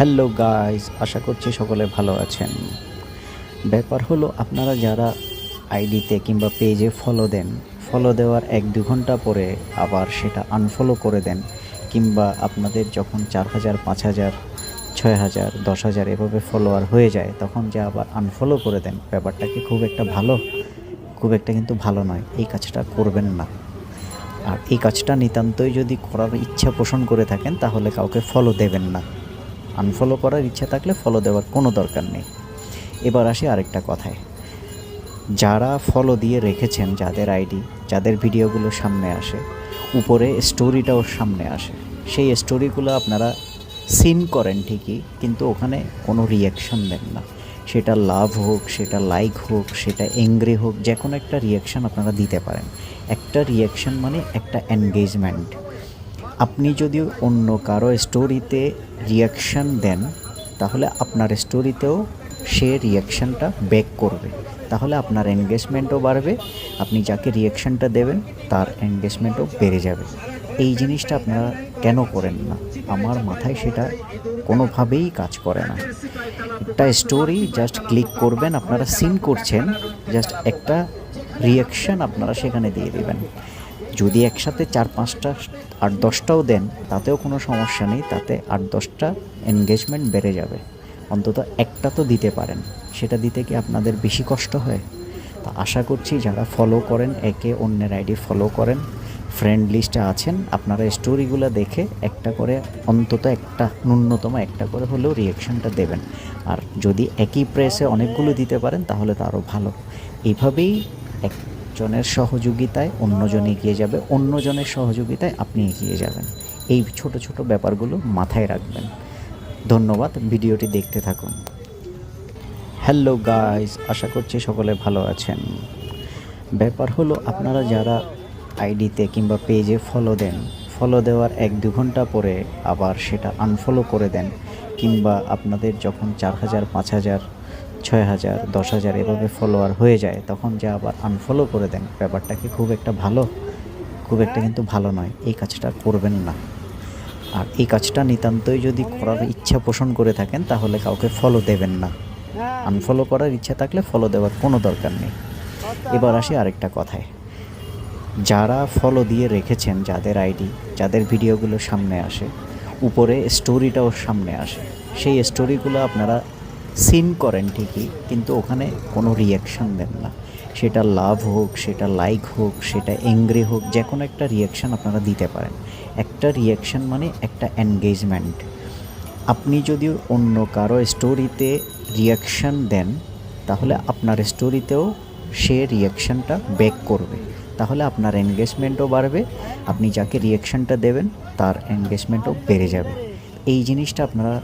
Hello guys, আশা করছি সকলে ভালো আছেন। ব্যাপার হলো আপনারা যারা আইডিতে কিংবা পেজে ফলো দেন ফলো দেওয়ার এক দু ঘণ্টা পরে আবার সেটা আনফলো করে দেন, কিংবা আপনাদের যখন চার হাজার, পাঁচ হাজার, ছয় হাজার, দশ হাজার এভাবে ফলোয়ার হয়ে যায়, তখন যে আবার আনফলো করে দেন, ব্যাপারটা কি খুব একটা ভালো? খুব একটা কিন্তু ভালো নয়, এই কাজটা করবেন না। আর এই কাজটা নিতান্তই যদি করার ইচ্ছা পোষণ করে থাকেন, তাহলে কাউকে ফলো দেবেন না। আনফলো করার ইচ্ছা থাকলে ফলো দেওয়ার কোনো দরকার নেই। এবার আসি আরেকটা কথায়। যারা ফলো দিয়ে রেখেছেন যাদের আইডি যাদের ভিডিওগুলো সামনে আসে, উপরে স্টোরিটাও সামনে আসে, সেই স্টোরিগুলো আপনারা সিন করেন ঠিকই, কিন্তু ওখানে কোনো রিয়াকশন দেন না। সেটা লাভ হোক, সেটা লাইক হোক, সেটা এংরি হোক যে কোনো একটা রিয়াকশান আপনারা দিতে পারেন। একটা রিয়াকশান মানে একটা এনগেজমেন্ট আপনি যদি অন্য কারও স্টোরিতে রিয়াকশান দেন, তাহলে আপনার স্টোরিতেও সে রিয়াকশানটা ব্যাক করবে। তাহলে আপনার এনগেজমেন্টও বাড়বে, আপনি যাকে রিয়াকশানটা দেবেন, তার এনগেজমেন্টও বেড়ে যাবে। এই জিনিসটা আপনারা কেন করেন না? আমার মাথায় সেটা কোনোভাবেই কাজ করে না। একটা স্টোরি জাস্ট ক্লিক করবেন, আপনারা সিন করছেন জাস্ট একটা রিয়াকশান আপনারা সেখানে দিয়ে দেবেন। যদি একসাথে চার, পাঁচটা, আট, দশটাও দেন, তাতেও কোনো সমস্যা নেই, তাতে আট, দশটা এনগেজমেন্ট বেড়ে যাবে। অন্তত একটা তো দিতে পারেন। সেটা দিতে কি আপনাদের বেশি কষ্ট হয়? তা আশা করছি যারা ফলো করেন, একে অন্যের আইডি ফলো করেন ফ্রেন্ড লিস্টে আছেন, আপনারা স্টোরিগুলো দেখে একটা করে, অন্তত একটা, ন্যূনতম একটা করে হলেও রিয়াকশানটা দেবেন। আর যদি একই প্রেসে অনেকগুলো দিতে পারেন, তাহলে তো আরও ভালো। এইভাবেই একজনের সহযোগিতায় অন্যজন এগিয়ে যাবে, অন্যজনের সহযোগিতায় আপনি এগিয়ে যাবেন। এই ছোট ছোট ব্যাপারগুলো মাথায় রাখবেন। ধন্যবাদ, ভিডিওটি দেখতে থাকুন। হ্যালো গাইস, আশা করছি সকলে ভালো আছেন। ব্যাপার হলো, আপনারা যারা আইডিতে কিংবা পেজে ফলো দেন ফলো দেওয়ার এক দু ঘণ্টা পরে আবার সেটা আনফলো করে দেন, কিংবা আপনাদের যখন চার হাজার, পাঁচ হাজার ছয় হাজার, দশ হাজার এভাবে ফলোয়ার হয়ে যায়, তখন যে আবার আনফলো করে দেন, ব্যাপারটা কি খুব একটা ভালো? খুব একটা কিন্তু ভালো নয়, এই কাজটা করবেন না। আর এই কাজটা নিতান্তই যদি করার ইচ্ছা পোষণ করে থাকেন, তাহলে কাউকে ফলো দেবেন না। আনফলো করার ইচ্ছা থাকলে ফলো দেওয়ার কোনো দরকার নেই। এবার আসি আরেকটা কথায়। যারা ফলো দিয়ে রেখেছেন, যাদের আইডি যাদের ভিডিওগুলো সামনে আসে, উপরে স্টোরিটাও সামনে আসে, সেই স্টোরিগুলো আপনারা সিন করেন ঠিকই, কিন্তু ওখানে কোনো রিয়াকশান দেন না। সেটা লাভ হোক, সেটা লাইক হোক, সেটা এংরি হোক, যে কোনো একটা রিয়াকশান আপনারা দিতে পারেন। একটা রিয়াকশান মানে একটা এনগেজমেন্ট আপনি যদি অন্য কারও স্টোরিতে রিয়াকশান দেন, তাহলে আপনার স্টোরিতেও সে রিয়াকশানটা ব্যাক করবে। তাহলে আপনার এনগেজমেন্টও বাড়বে, আপনি যাকে রিয়াকশানটা দেবেন, তার এনগেজমেন্টও বেড়ে যাবে। এই জিনিসটা আপনারা